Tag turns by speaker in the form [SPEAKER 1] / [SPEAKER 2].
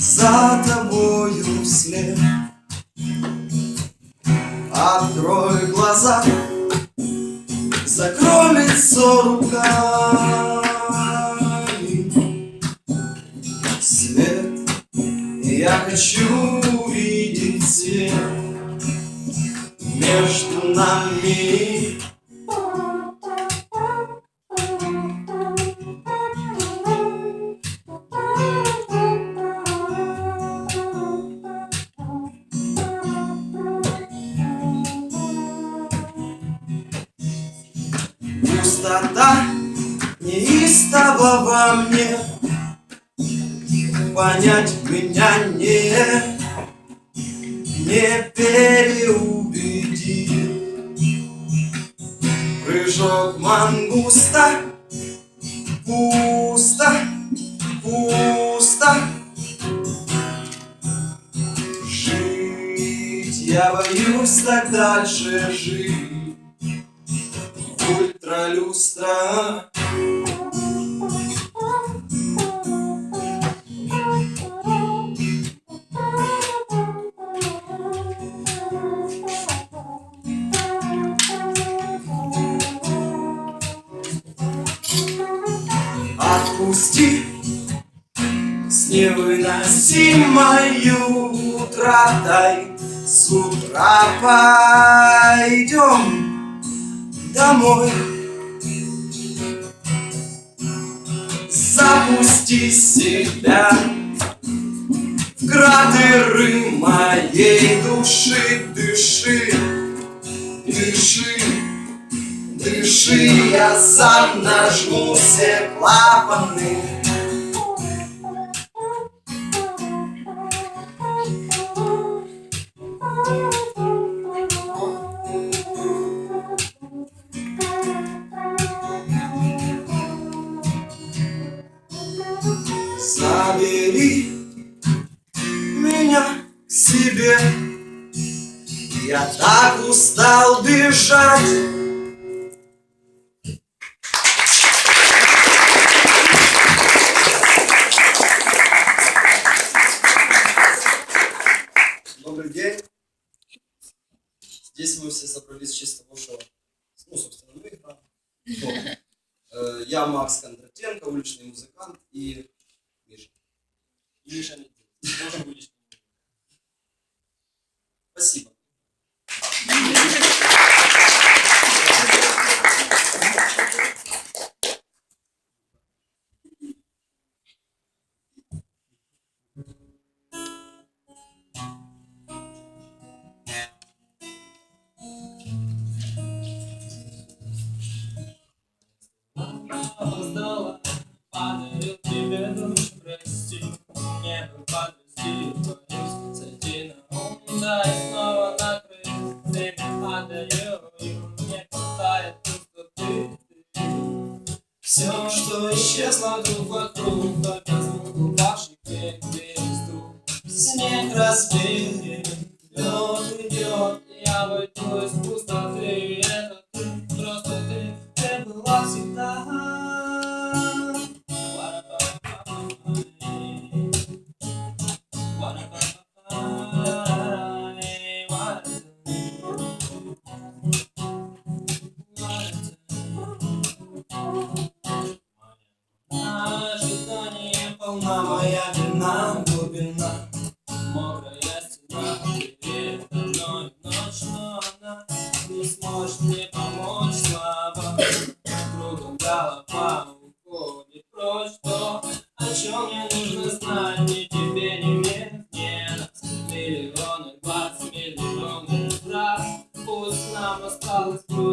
[SPEAKER 1] за тобою вслед. Открой глаза, закрой лицо руками. Свет, я хочу увидеть свет между нами. Пустота неистово во мне. Понять меня не Не переубедит Прыжок мангуста Пусто, пусто. Жить я боюсь так дальше жить ультралюстра Отпусти с невыносимой утратой. С утра пойдем домой Запусти себя. В кратеры моей души Дыши, дыши, дыши Я сам нажму все клапаны Забери меня к себе Я так устал бежать Добрый день. Здесь мы все собрались чисто что, ну, собственно, мы. Вот. Э, Я Макс Кондратенко, уличный музыкант. И Миша. Спасибо.
[SPEAKER 2] Отдаю, и мне хватает пустоты. Все, что исчезло друг вокруг, только звук упавших перестук. Снег разбили, Полна моя вина, глубина. Мокрая стена, перед одной ночь, но она Не сможет мне помочь слабо Кругом голова уходит. Прочь То, о чем мне нужно знать? Ни тебе, ни мне, не нас Миллионы, двадцать миллионов раз. Пусть нам осталось круг